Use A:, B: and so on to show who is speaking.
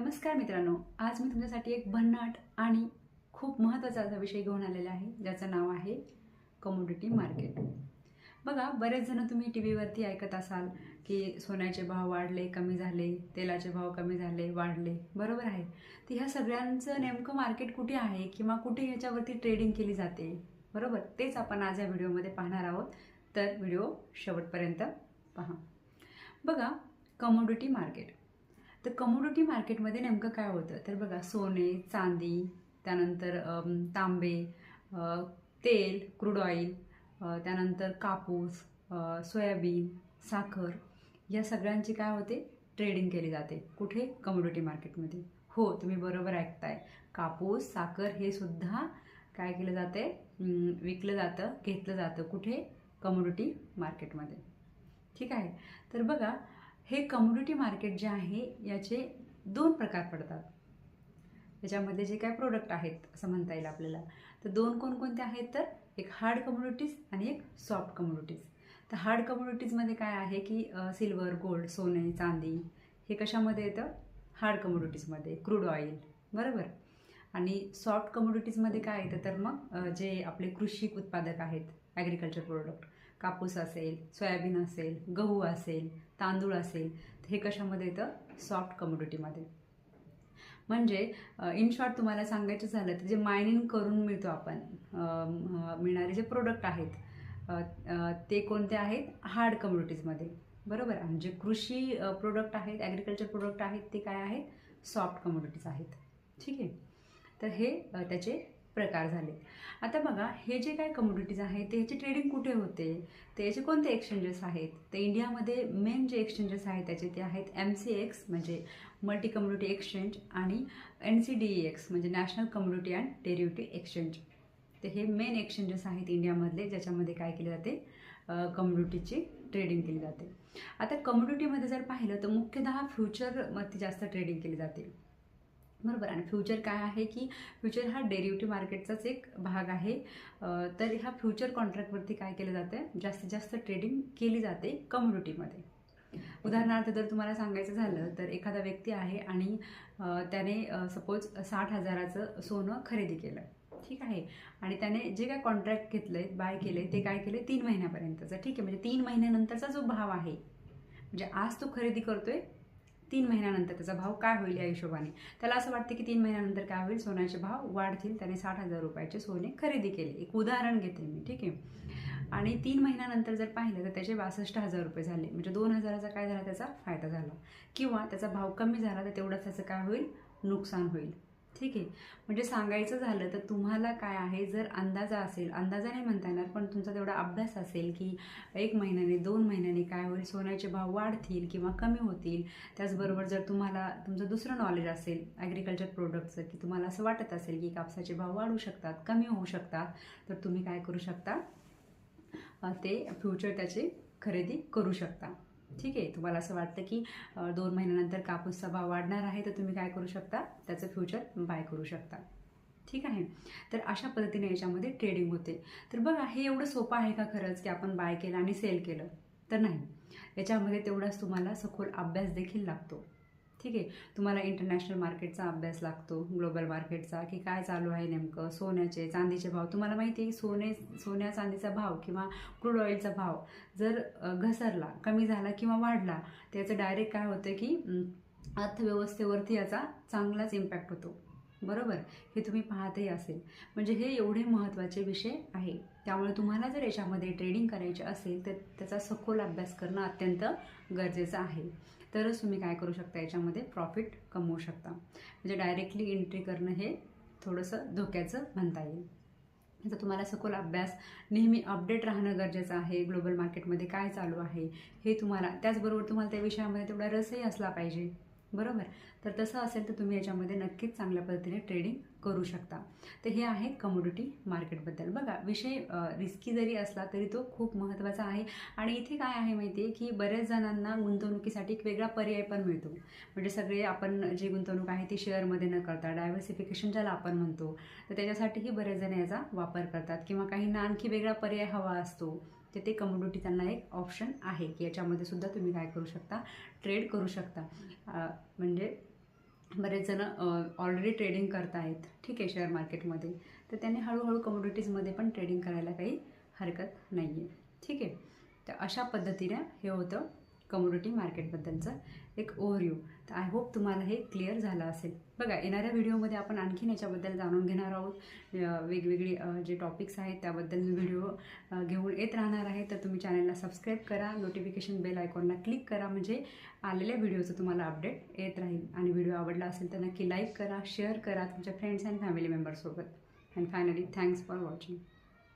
A: नमस्कार मित्रांनो आज मी तुमच्यासाठी एक भन्नाट आणि खूप महत्त्वाचा असा विषय घेऊन आलेला आहे ज्याचं नाव आहे कमोडिटी मार्केट बघा बरेच जण तुम्ही टी व्हीवरती ऐकत असाल की सोन्याचे भाव वाढले कमी झाले तेलाचे भाव कमी झाले वाढले. बरोबर आहे. तर ह्या सगळ्यांचं नेमकं मार्केट कुठे आहे किंवा कुठे ह्याच्यावरती ट्रेडिंग केली जाते? बरोबर? तेच आपण आज या व्हिडिओमध्ये पाहणार आहोत. तर व्हिडिओ शेवटपर्यंत पहा. बघा कमोडिटी मार्केट तर कमोडिटी मार्केटमध्ये नेमकं काय होतं? तर बघा सोने चांदी त्यानंतर तांबे तेल क्रूड ऑइल त्यानंतर कापूस सोयाबीन साखर या सगळ्यांची काय होते? ट्रेडिंग केली जाते कुठे? कमोडिटी मार्केटमध्ये हो तुम्ही बरोबर ऐकताय. कापूस साखर हे सुद्धा काय केलं जाते? विकलं जातं घेतलं जातं कुठे? कमोडिटी मार्केटमध्ये ठीक आहे? तर बघा हे कम्युनिटी मार्केट जे आहे याचे दोन प्रकार पडतात. याच्यामध्ये जे काय प्रोडक्ट आहेत असं म्हणता येईल आपल्याला तर दोन कोणकोणते आहेत तर? एक हार्ड कम्युनिटीज आणि एक सॉफ्ट कम्युनिटीज तर हार्ड कम्युनिटीजमध्ये काय आहे की सिल्वर गोल्ड सोने चांदी हे कशामध्ये येतं? हार्ड कम्युनिटीजमध्ये क्रूड ऑइल बरोबर? आणि सॉफ्ट कम्युनिटीजमध्ये काय येतं तर मग जे आपले कृषी उत्पादक आहेत ॲग्रिकल्चर प्रोडक्ट कापूस असेल सोयाबीन असेल गहू असेल तांदूळ असेल हे कशामध्ये येतं? सॉफ्ट कमोडिटीमध्ये म्हणजे इन शॉर्ट तुम्हाला सांगायचं झालं तर जे मायनिंग करून मिळतो आपण मिळणारे जे प्रोडक्ट आहेत ते कोणते आहेत? हार्ड कम्युनिटीजमध्ये बरोबर? आणि जे कृषी प्रोडक्ट आहेत ॲग्रिकल्चर प्रोडक्ट आहेत ते काय आहेत? सॉफ्ट कम्युनिटीज आहेत. ठीक आहे? तर हे त्याचे प्रकार झाले. आता बघा हे जे काय कमोडिटीज आहेत ते ह्याची ट्रेडिंग कुठे होते? ते याचे कोणते एक्सचेंजेस आहेत? तर इंडियामध्ये मेन जे एक्सचेंजेस आहेत त्याचे ते आहेत एम सी एक्स म्हणजे मल्टी कम्युनिटी एक्सचेंज आणि एन सी डी एक्स म्हणजे national commodity and derivative exchange तर हे मेन एक्सचेंजेस आहेत इंडियामधले ज्याच्यामध्ये काय केले जाते? कम्युनिटीची ट्रेडिंग केली जाते. आता कम्युनिटीमध्ये जर पाहिलं तर मुख्यतः फ्युचरमध्ये जास्त ट्रेडिंग केली जाते. बरोबर. आणि फ्युचर काय आहे की फ्युचर हा डेरिव्हेटिव्ह मार्केटचाच एक भाग आहे. तर ह्या फ्युचर कॉन्ट्रॅक्टवरती काय केलं जातं जास्तीत जास्त ट्रेडिंग केली जाते कम्युनिटीमध्ये. उदाहरणार्थ जर तुम्हाला सांगायचं झालं तर एखादा व्यक्ती आहे आणि त्याने सपोज साठ हजाराचं सोनं खरेदी केलं. ठीक आहे? आणि त्याने जे काय कॉन्ट्रॅक्ट घेतलंय बाय केले ते काय केले तीन महिन्यापर्यंतचं. ठीक आहे? म्हणजे तीन महिन्यानंतरचा जो भाव आहे म्हणजे आज तो खरेदी करतोय तीन महिन्यानंतर त्याचा भाव काय होईल या हिशोबाने? त्याला असं वाटतं की तीन महिन्यानंतर काय होईल? सोन्याचे भाव वाढतील. त्याने साठ हजार रुपयाचे सोने खरेदी केले. एक उदाहरण घेते मी ठीक आहे? आणि तीन महिन्यानंतर जर पाहिलं तर त्याचे बासष्ट हजार रुपये झाले. म्हणजे दोन हजाराचा काय झाला? त्याचा फायदा झाला. किंवा त्याचा भाव कमी झाला तर तेवढंच त्याचं काय होईल? नुकसान होईल. ठीक आहे. म्हणजे सांगायचं झालं तर तुम्हाला काय आहे? जर अंदाजा असेल अंदाजा नाही म्हणता येणार पण तुमचा तेवढा अभ्यास असेल की एक महिन्याने दोन महिन्याने काय होईल? सोन्याचे भाव वाढतील किंवा कमी होतील? त्याचबरोबर जर तुम्हाला तुमचं दुसरं नॉलेज असेल ॲग्रिकल्चर प्रोडक्टचं की तुम्हाला असं वाटत असेल की कापसाचे भाव वाढू शकतात कमी होऊ शकतात तर तुम्ही काय करू शकता? ते फ्युचर त्याची खरेदी करू शकता. ठीक आहे तुम्हाला असं वाटतं की दोन महिन्यानंतर कापूसचा भाव वाढणार आहे तर तुम्ही काय करू शकता? त्याचं फ्युचर बाय करू शकता. ठीक आहे? तर अशा पद्धतीने याच्यामध्ये ट्रेडिंग होते. तर बघा हे एवढं सोपं आहे का खरंच की आपण बाय केलं आणि सेल केलं? तर नाही. याच्यामध्ये तेवढाच तुम्हाला सखोल अभ्यास देखील लागतो. ठीक आहे. तुम्हाला इंटरनॅशनल मार्केटचा अभ्यास लागतो ग्लोबल मार्केटचा की काय चालू आहे नेमकं? सोन्याचे चांदीचे भाव. तुम्हाला माहिती आहे की सोने सोन्या चांदीचा भाव किंवा क्रूड ऑइलचा भाव जर घसरला कमी झाला किंवा वाढला त्याचं डायरेक्ट काय होतं की अर्थव्यवस्थेवरती याचा चांगलाच इम्पॅक्ट होतो. बरोबर? हे तुम्ही पाहतही असेल. म्हणजे हे एवढे महत्त्वाचे विषय आहे. त्यामुळे तुम्हाला जर याच्यामध्ये ट्रेडिंग करायचे असेल तर त्याचा सखोल अभ्यास करणं अत्यंत गरजेचं आहे. तरच तुम्ही काय करू शकता याच्यामध्ये प्रॉफिट कमवू शकता. म्हणजे डायरेक्टली एंट्री करणं हे थोडंसं धोक्याचं म्हणता येईल. तर तुम्हाला सखोल अभ्यास नेहमी अपडेट राहणं गरजेचं आहे ग्लोबल मार्केटमध्ये काय चालू आहे हे तुम्हाला त्याचबरोबर तुम्हाला त्या विषयामध्ये तेवढा रसही असला पाहिजे. बरोबर? तर तसं असेल तर तुम्ही याच्यामध्ये नक्कीच चांगल्या पद्धतीने ट्रेडिंग करू शकता. तर हे आहे कमोडिटी मार्केटबद्दल बघा विषय रिस्की जरी असला तरी तो खूप महत्त्वाचा आहे. आणि इथे काय आहे माहिती आहे की बऱ्याच जणांना गुंतवणुकीसाठी एक वेगळा पर्याय पण मिळतो. म्हणजे सगळे आपण जी गुंतवणूक आहे ती शेअरमध्ये न करता डायव्हर्सिफिकेशन ज्याला आपण म्हणतो तर त्याच्यासाठीही बरेच जण याचा वापर करतात. किंवा काहींना आणखी वेगळा पर्याय हवा असतो. तर ते कमोडिटी त्यांना एक ऑप्शन आहे की याच्यामध्ये सुद्धा तुम्ही काय करू शकता ट्रेड करू शकता. म्हणजे बरेच जण ऑलरेडी ट्रेडिंग करत आहेत ठीक आहे शेअर मार्केटमध्ये तर त्यांनी हळूहळू कमोडिटीजमध्ये पण ट्रेडिंग करायला काही हरकत नाही आहे ठीक आहे? तर अशा पद्धतीने हे होतं. कमोडिटी मार्केटबद्दलचं एक ओव्हरव्ह्यू तर आय होप तुम्हाला हे क्लिअर झालं असेल. बघा येणाऱ्या व्हिडिओमध्ये आपण आणखीन याच्याबद्दल जाणून घेणार आहोत. वेगवेगळी जे टॉपिक्स आहेत त्याबद्दल मी व्हिडिओ घेऊन येत राहणार आहे. तर तुम्ही चॅनलला सबस्क्राईब करा. नोटिफिकेशन बेल आयकॉनला क्लिक करा. म्हणजे आलेल्या व्हिडिओचं तुम्हाला अपडेट येत राहील. आणि व्हिडिओ आवडला असेल तर नक्की लाईक करा शेअर करा तुमच्या friends and family मेंबर्ससोबत and finally thanks for watching